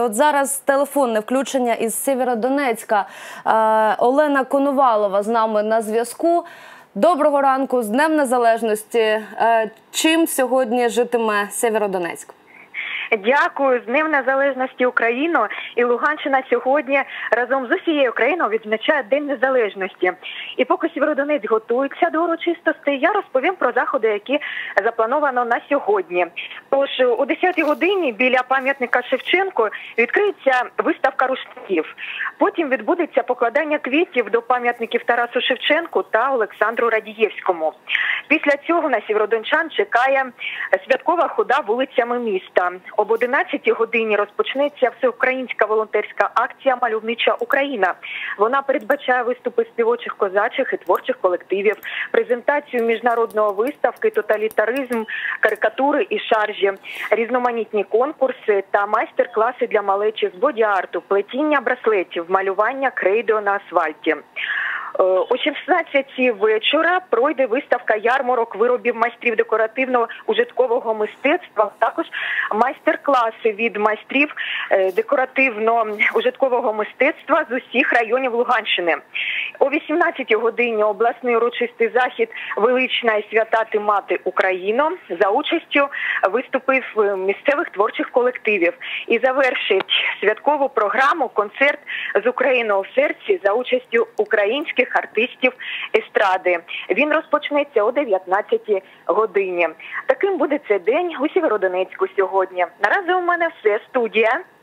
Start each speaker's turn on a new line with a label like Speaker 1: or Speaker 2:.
Speaker 1: От зараз телефонне включення із Сєвєродонецька. Е, Олена Коновалова з нами на зв'язку. Доброго ранку з Днем Незалежності. Е, Чим сьогодні житиме Сєвєродонецьк?
Speaker 2: Дякую з Днем Незалежності України і Луганщина сьогодні разом з усією Україною відзначає День Незалежності. І поки Сєвєродонець готується до урочистостей, я розповім про заходи, які заплановано на сьогодні. Тож о 10-й годині біля пам'ятника Шевченку відкриється виставка рушників. Потім відбудеться покладання квітів до пам'ятників Тарасу Шевченку та Олександру Радієвському. Після цього на сєвєродончан чекає святкова хода вулицями міста. Об 11 годині розпочнеться всеукраїнська волонтерська акція Мальовнича Україна. Вона передбачає виступи співочих козачих і творчих колективів, презентацію міжнародного виставки, тоталітаризм, карикатури і шаржі, різноманітні конкурси та майстер-класи для малечі з боді-арту, плетіння браслетів, малювання крейдо на асфальті. Е, О 16 вечора пройде виставка ярмарок виробів майстрів декоративно-ужиткового мистецтва. Також майстер-класи від майстрів е, декоративно-ужиткового мистецтва з усіх районів Луганщини. О 18 годині обласний урочистий захід Велична і свята ти мати Україно за участю виступів е, місцевих творчих колективів і завершить святкову програму концерт з Україною в серці за участю українських артистів естради. Він розпочнеться о 19 годині. Таким буде цей день у Сєвєродонецьку сьогодні. Наразі у мене все студія.